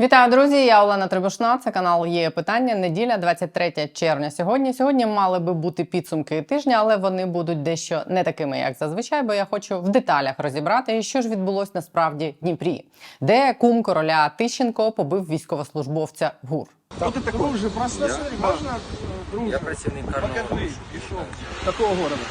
Вітаю, друзі! Я Олена Трибушна. Це канал є питання. Неділя, 23 червня. Сьогодні сьогодні мали би бути підсумки тижня, але вони будуть дещо не такими, як зазвичай. Бо я хочу в деталях розібрати, що ж відбулось насправді в Дніпрі, де кум короля Тищенко побив військовослужбовця ГУР. Вот это кружи, просто Я- смотри, можно э, дружбу? Я працівник карного. Какого города?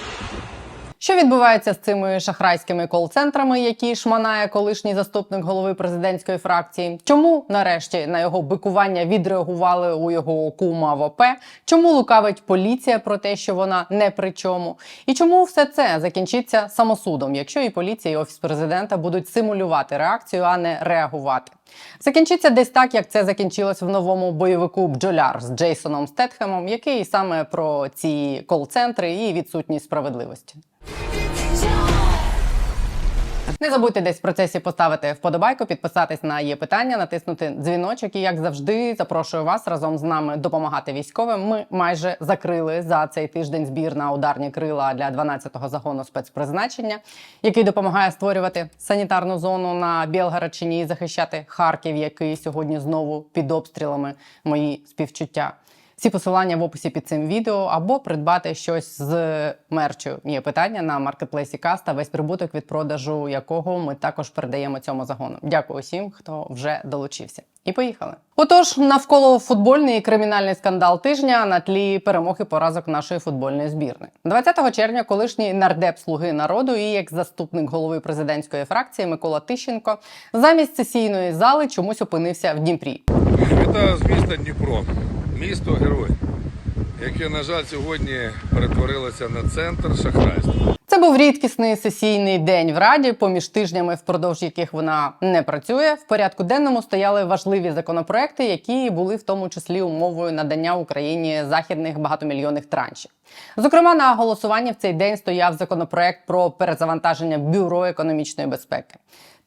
Що відбувається з цими шахрайськими кол-центрами, які шманає колишній заступник голови президентської фракції? Чому нарешті на його бикування відреагували у його кума в ОП? Чому лукавить поліція про те, що вона не при чому? І чому все це закінчиться самосудом, якщо і поліція, і офіс президента будуть симулювати реакцію, а не реагувати? Закінчиться десь так, як це закінчилось в новому бойовику Бджоляр з Джейсоном Стетхемом, який саме про ці кол-центри і відсутність справедливості. Не забудьте десь в процесі поставити вподобайку, підписатись на є питання, натиснути дзвіночок. І як завжди, запрошую вас разом з нами допомагати військовим. Ми майже закрили за цей тиждень збір на ударні крила для 12-го загону спецпризначення, який допомагає створювати санітарну зону на Білгородчині і захищати Харків, який сьогодні знову під обстрілами. Мої співчуття. Всі посилання в описі під цим відео або придбати щось з мерчу. Є питання на маркетплейсі Каста, весь прибуток від продажу якого ми також передаємо цьому загону. Дякую всім, хто вже долучився. І поїхали. Отож, навколо футбольний і кримінальний скандал тижня на тлі перемог і поразок нашої футбольної збірної. 20 червня колишній нардеп слуги народу і екс-заступник голови президентської фракції Микола Тищенко замість сесійної зали чомусь опинився в Дніпрі. Це з міста Дніпро, місто герой, яке, на жаль, сьогодні перетворилося на центр шахрайства. Це був рідкісний сесійний день в раді, поміж тижнями, впродовж яких вона не працює. В порядку денному стояли важливі законопроекти, які були в тому числі умовою надання Україні західних багатомільйонних траншів. Зокрема, на голосуванні в цей день стояв законопроект про перезавантаження бюро економічної безпеки.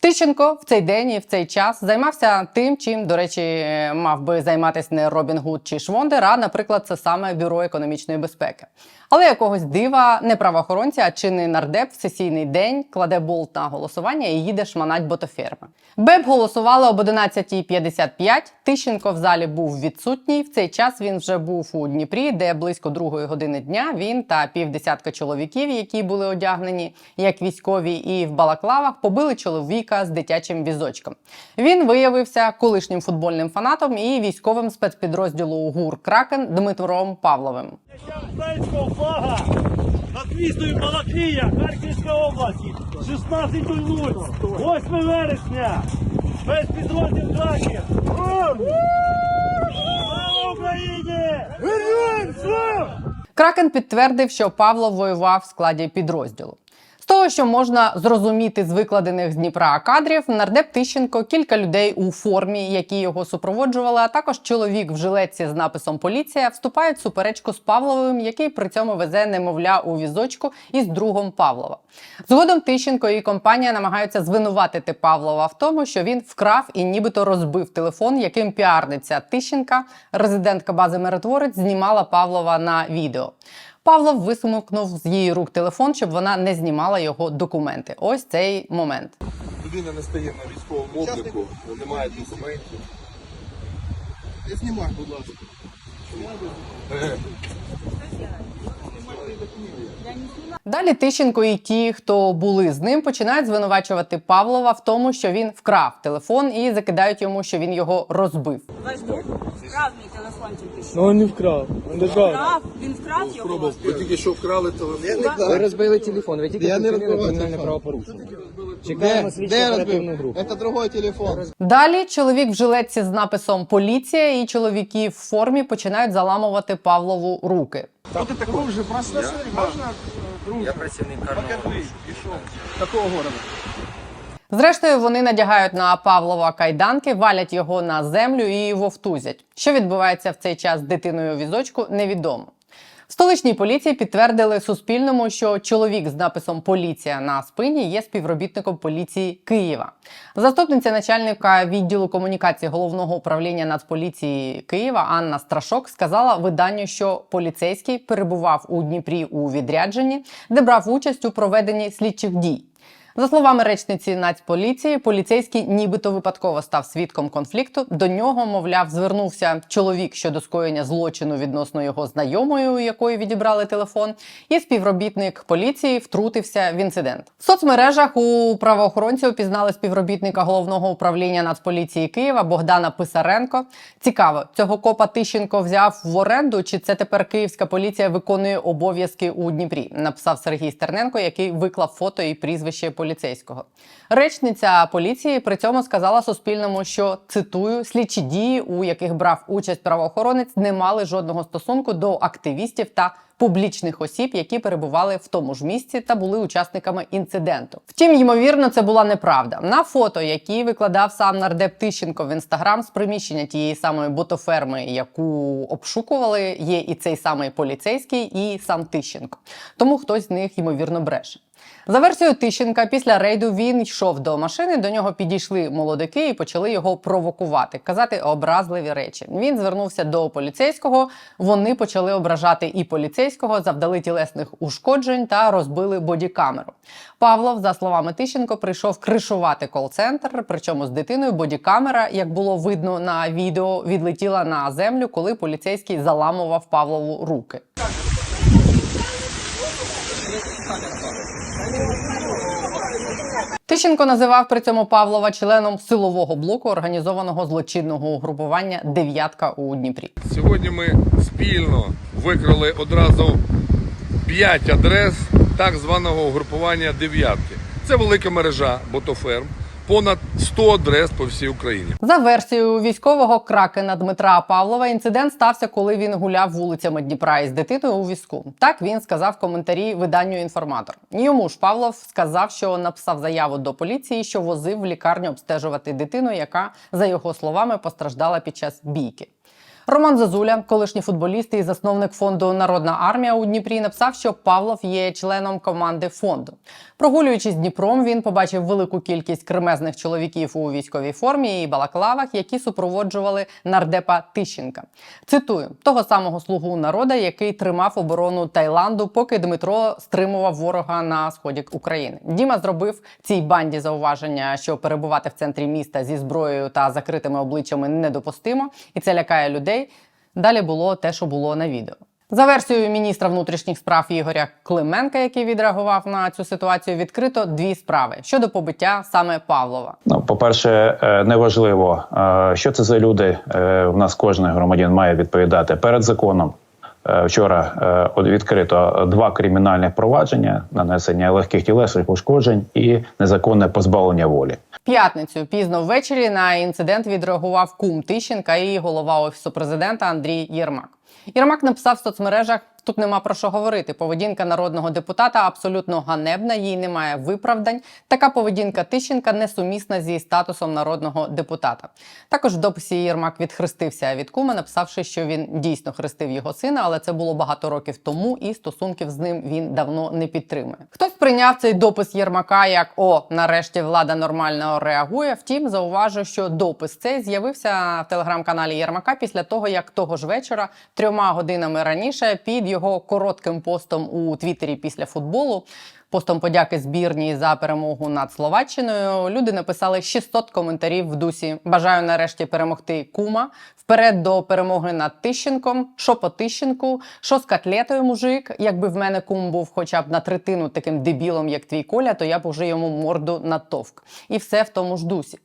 Тищенко в цей день і в цей час займався тим, чим, до речі, мав би займатися не Робін Гуд чи Швондер, а, наприклад, це саме бюро економічної безпеки. Але якогось дива не правоохоронці, а чинний нардеп в сесійний день кладе болт на голосування і їде шманать ботоферми. БЕБ голосували об 11.55. Тищенко в залі був відсутній. В цей час він вже був у Дніпрі, де близько другої години дня він та півдесятка чоловіків, які були одягнені як військові, і в балаклавах побили чоловіка з дитячим візочком. Він виявився колишнім футбольним фанатом і військовим спецпідрозділу ГУР Кракен Дмитром Павловим. Українського флага над Харківська області, 16.00, 8 вересня, спецпідрозділ Краків. Слава Україні! Героям слава! Кракен підтвердив, що Павло воював в складі підрозділу. Того, що можна зрозуміти з викладених з Дніпра кадрів, нардеп Тищенко, кілька людей у формі, які його супроводжували, а також чоловік в жилетці з написом Поліція вступають в суперечку з Павловим, який при цьому везе немовля у візочку із другом Павлова. Згодом Тищенко і компанія намагаються звинуватити Павлова в тому, що він вкрав і нібито розбив телефон, яким піарниця Тищенка, резидентка бази Миротворець, знімала Павлова на відео. Павлов висмикнув з її рук телефон, щоб вона не знімала його документи. Ось цей момент. Людина не стає на військовому обліку, немає документів. Не знімай, будь ласка. Далі Тищенко і ті, хто були з ним, починають звинувачувати Павлова в тому, що він вкрав телефон і закидають йому, що він його розбив. Ваш друг вкрав мій що? Ну він не вкрав, він держав. Вкрав, він вкрав його. Ви тільки що вкрали телефон. Ви розбили телефон, ви тільки Я не розбивав кримінальне телефон. правопорушення. Чекаємо слідчу де оперативну розбив? групу. Це другой телефон. Далі чоловік в жилетці з написом Поліція і чоловіки в формі починають заламувати Павлову руки. Вот это кружи, просто можно э. Я працівник карного Покажи, пішов. Какого города? Зрештою, вони надягають на Павлова кайданки, валять його на землю і вовтузять. Що відбувається в цей час з дитиною у візочку, невідомо. В столичній поліції підтвердили Суспільному, що чоловік з написом Поліція на спині є співробітником поліції Києва. Заступниця начальника відділу комунікації головного управління Нацполіції Києва Анна Страшок сказала виданню, що поліцейський перебував у Дніпрі у відрядженні, де брав участь у проведенні слідчих дій. За словами речниці Нацполіції, поліцейський нібито випадково став свідком конфлікту. До нього, мовляв, звернувся чоловік щодо скоєння злочину відносно його знайомої, у якої відібрали телефон, і співробітник поліції втрутився в інцидент. В соцмережах у правоохоронців пізнали співробітника головного управління Нацполіції Києва Богдана Писаренко. Цікаво, цього копа Тищенко взяв в оренду, чи це тепер київська поліція виконує обов'язки у Дніпрі? Написав Сергій Стерненко, який виклав фото і прізвище поліцейського. Речниця поліції при цьому сказала Суспільному, що цитую слідчі дії, у яких брав участь правоохоронець, не мали жодного стосунку до активістів та публічних осіб, які перебували в тому ж місці та були учасниками інциденту. Втім, ймовірно, це була неправда. На фото, які викладав сам нардеп Тищенко в інстаграм з приміщення тієї самої ботоферми, яку обшукували, є і цей самий поліцейський, і сам Тищенко. Тому хтось з них ймовірно бреше. За версією Тищенка, після рейду він йшов до машини. До нього підійшли молодики і почали його провокувати, казати образливі речі. Він звернувся до поліцейського. Вони почали ображати і поліцейського, завдали тілесних ушкоджень та розбили бодікамеру. Павлов, за словами Тищенко, прийшов кришувати кол-центр. Причому з дитиною бодікамера, як було видно на відео, відлетіла на землю, коли поліцейський заламував Павлову руки. Тищенко називав при цьому Павлова членом силового блоку організованого злочинного угрупування Дев'ятка у Дніпрі. Сьогодні ми спільно викрили одразу 5 адрес так званого угрупування дев'ятки. Це велика мережа ботоферм, понад 100 адрес по всій Україні. За версією військового кракена Дмитра Павлова, інцидент стався, коли він гуляв вулицями Дніпра із дитиною у візку. Так він сказав в коментарі виданню інформатор. Йому ж Павлов сказав, що написав заяву до поліції, що возив в лікарню обстежувати дитину, яка, за його словами, постраждала під час бійки. Роман Зазуля, колишній футболіст і засновник фонду Народна армія у Дніпрі, написав, що Павлов є членом команди фонду. Прогулюючись Дніпром, він побачив велику кількість кремезних чоловіків у військовій формі і балаклавах, які супроводжували нардепа Тищенка. Цитую того самого слугу народа, який тримав оборону Таїланду, поки Дмитро стримував ворога на сході України. Діма зробив цій банді зауваження, що перебувати в центрі міста зі зброєю та закритими обличчями недопустимо, і це лякає людей. Далі було те, що було на відео. За версією міністра внутрішніх справ Ігоря Клименка, який відреагував на цю ситуацію, відкрито дві справи щодо побиття саме Павлова. Ну, по-перше, е, неважливо, е, що це за люди. У нас кожен громадян має відповідати перед законом. Е, Вчора е, відкрито два кримінальних провадження: нанесення легких тілесних ушкоджень і незаконне позбавлення волі. П'ятницю пізно ввечері на інцидент відреагував кум Тищенка і голова офісу президента Андрій Єрмак. Єрмак написав в соцмережах: тут нема про що говорити. Поведінка народного депутата абсолютно ганебна, їй немає виправдань. Така поведінка Тищенка несумісна зі статусом народного депутата. Також в дописі Єрмак відхрестився від кума, написавши, що він дійсно хрестив його сина, але це було багато років тому, і стосунків з ним він давно не підтримує. Хтось прийняв цей допис Єрмака як о, нарешті влада нормально реагує. Втім, зауважу, що допис цей з'явився в телеграм-каналі Єрмака після того, як того ж вечора, трьома годинами раніше, під його коротким постом у Твіттері після футболу. Постом подяки збірній за перемогу над Словаччиною. Люди написали 600 коментарів в дусі. Бажаю нарешті перемогти кума. Вперед до перемоги над Тищенком. Що по Тищенку? Що з котлетою, мужик? Якби в мене кум був хоча б на третину таким дебілом, як твій Коля, то я б уже йому морду натовк. І все в тому ж дусі.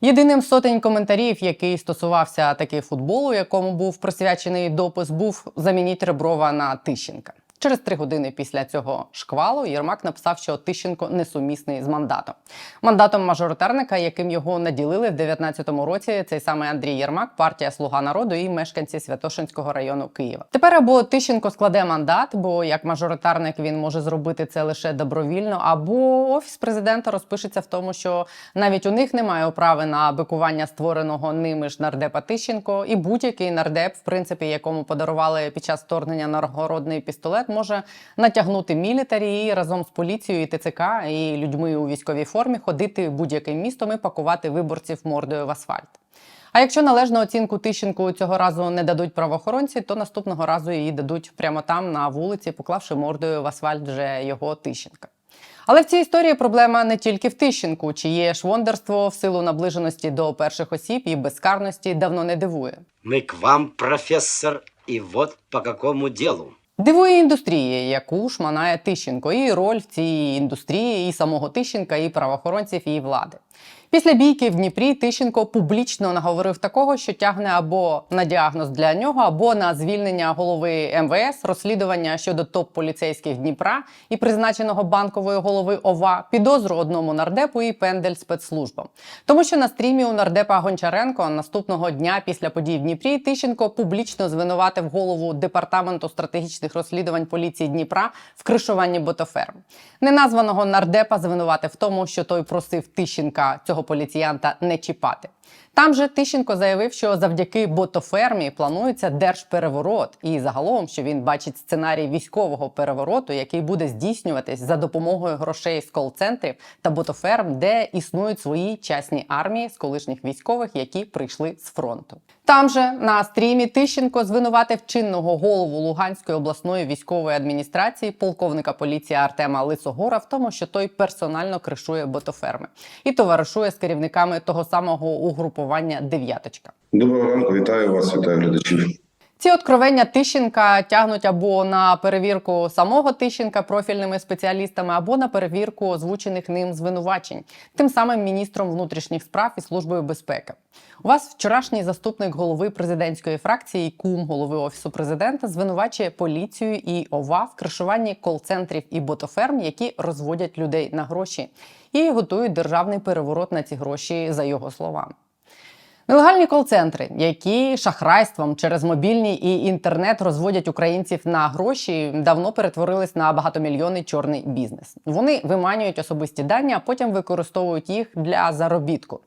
Єдиним сотень коментарів, який стосувався таки футболу, якому був присвячений допис, був замініть Реброва на Тищенка. Через три години після цього шквалу Єрмак написав, що Тищенко несумісний з мандатом. Мандатом мажоритарника, яким його наділили в 19-му році, цей самий Андрій Єрмак, партія Слуга народу і мешканці Святошинського району Києва. Тепер або Тищенко складе мандат, бо як мажоритарник він може зробити це лише добровільно, або офіс президента розпишеться в тому, що навіть у них немає управи на бикування створеного ними ж нардепа Тищенко, і будь-який нардеп, в принципі, якому подарували під час вторгнення нагородний пістолет, може натягнути мілітарі і разом з поліцією і ТЦК і людьми у військовій формі ходити будь-яким містом і пакувати виборців мордою в асфальт. А якщо належну оцінку Тищенку цього разу не дадуть правоохоронці, то наступного разу її дадуть прямо там на вулиці, поклавши мордою в асфальт вже його Тищенка. Але в цій історії проблема не тільки в Тищенку, чиє швондерство в силу наближеності до перших осіб і безкарності давно не дивує. Мы к вам, профессор, и вот по какому делу. Дивує індустрія, яку шманає Тищенко, і роль в цій індустрії і самого Тищенка, і правоохоронців, і влади. Після бійки в Дніпрі Тищенко публічно наговорив такого, що тягне або на діагноз для нього, або на звільнення голови МВС, розслідування щодо топ-поліцейських Дніпра і призначеного банкової голови ОВА, підозру одному нардепу і пендель спецслужбам. Тому що на стрімі у нардепа Гончаренко наступного дня після подій в Дніпрі Тищенко публічно звинуватив голову департаменту стратегічних розслідувань поліції Дніпра в кришуванні ботоферм. Неназваного нардепа звинуватив в тому, що той просив Тищенка цього поліціянта не чіпати. Там же Тищенко заявив, що завдяки ботофермі планується держпереворот, і загалом, що він бачить сценарій військового перевороту, який буде здійснюватись за допомогою грошей з кол-центрів та ботоферм, де існують свої частні армії з колишніх військових, які прийшли з фронту. Там же на стрімі Тищенко звинуватив чинного голову Луганської обласної військової адміністрації, полковника поліції Артема Лисогора, в тому, що той персонально кришує ботоферми і товаришує з керівниками того самого угрупування Дев'яточка. Доброго ранку, вітаю вас, вітаю глядачів. Ці откровення Тищенка тягнуть або на перевірку самого Тищенка профільними спеціалістами, або на перевірку озвучених ним звинувачень, тим самим міністром внутрішніх справ і службою безпеки. У вас вчорашній заступник голови президентської фракції, кум голови офісу президента, звинувачує поліцію і ОВА в кришуванні кол-центрів і ботоферм, які розводять людей на гроші, і готують державний переворот на ці гроші, за його словами. Нелегальні кол-центри, які шахрайством через мобільні і інтернет розводять українців на гроші, давно перетворились на багатомільйонний чорний бізнес. Вони виманюють особисті дані, а потім використовують їх для заробітку.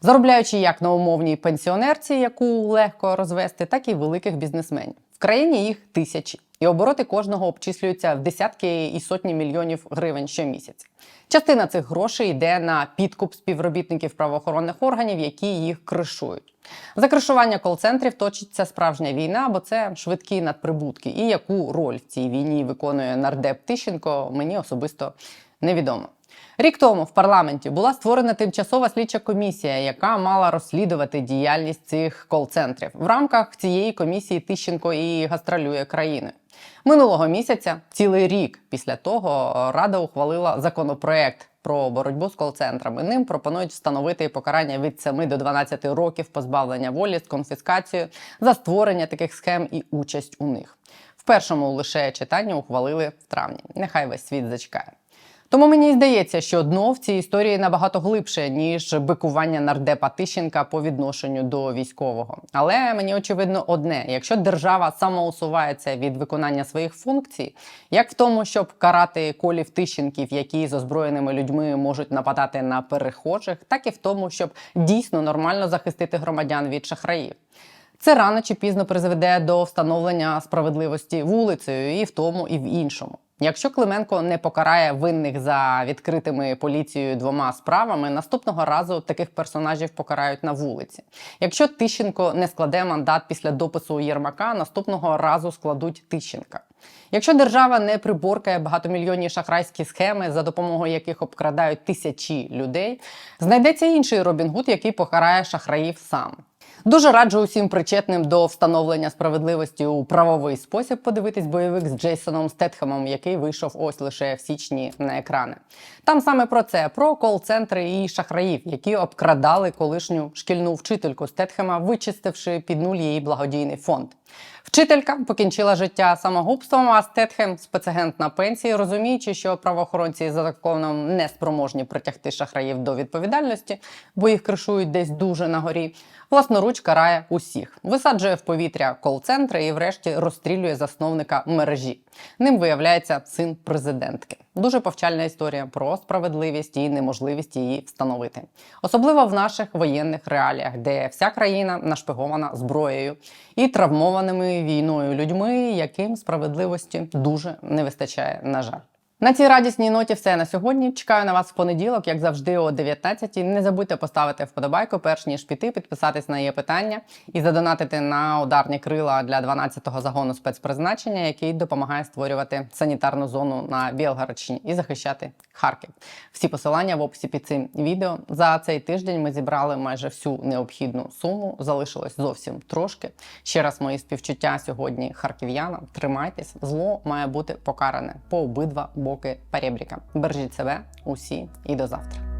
Заробляючи як на умовній пенсіонерці, яку легко розвести, так і великих бізнесменів. Країні їх тисячі, і обороти кожного обчислюються в десятки і сотні мільйонів гривень щомісяця. Частина цих грошей йде на підкуп співробітників правоохоронних органів, які їх кришують. За кришування кол-центрів точиться справжня війна, бо це швидкі надприбутки. І яку роль в цій війні виконує нардеп Тищенко, мені особисто невідомо. Рік тому в парламенті була створена тимчасова слідча комісія, яка мала розслідувати діяльність цих кол-центрів. В рамках цієї комісії Тищенко і гастролює країною. Минулого місяця, цілий рік після того, Рада ухвалила законопроект про боротьбу з кол-центрами. Ним пропонують встановити покарання від 7 до 12 років позбавлення волі з конфіскацією за створення таких схем і участь у них. В першому лише читанні ухвалили в травні. Нехай весь світ зачекає. Тому мені здається, що дно в цій історії набагато глибше, ніж бикування нардепа Тищенка по відношенню до військового. Але мені очевидно одне: якщо держава самоусувається від виконання своїх функцій, як в тому, щоб карати колів Тищенків, які з озброєними людьми можуть нападати на перехожих, так і в тому, щоб дійсно нормально захистити громадян від шахраїв. Це рано чи пізно призведе до встановлення справедливості вулицею і в тому, і в іншому. Якщо Клименко не покарає винних за відкритими поліцією двома справами, наступного разу таких персонажів покарають на вулиці. Якщо Тищенко не складе мандат після допису Єрмака, наступного разу складуть Тищенка. Якщо держава не приборкає багатомільйонні шахрайські схеми, за допомогою яких обкрадають тисячі людей, знайдеться інший Робін Гуд, який покарає шахраїв сам. Дуже раджу усім причетним до встановлення справедливості у правовий спосіб подивитись бойовик з Джейсоном Стетхемом, який вийшов ось лише в січні на екрани. Там саме про це: про кол-центри і шахраїв, які обкрадали колишню шкільну вчительку Стетхема, вичистивши під нуль її благодійний фонд. Вчителька покінчила життя самогубством, а Стетхем, спецагент на пенсії, розуміючи, що правоохоронці за законом не спроможні притягти шахраїв до відповідальності, бо їх кришують десь дуже на горі, власноруч карає усіх, висаджує в повітря кол-центри і, врешті, розстрілює засновника мережі. Ним виявляється син президентки. Дуже повчальна історія про справедливість і неможливість її встановити, особливо в наших воєнних реаліях, де вся країна нашпигована зброєю і травмованими війною людьми, яким справедливості дуже не вистачає, на жаль. На цій радісній ноті все на сьогодні. Чекаю на вас в понеділок, як завжди, о 19-й. Не забудьте поставити вподобайку, перш ніж піти, підписатись на її питання і задонатити на ударні крила для 12-го загону спецпризначення, який допомагає створювати санітарну зону на Білгородщині і захищати Харків. Всі посилання в описі під цим відео. За цей тиждень ми зібрали майже всю необхідну суму. Залишилось зовсім трошки. Ще раз мої співчуття сьогодні харків'янам. Тримайтесь, зло має бути покаране по обидва боки перебріка. Бережіть себе усі і до завтра.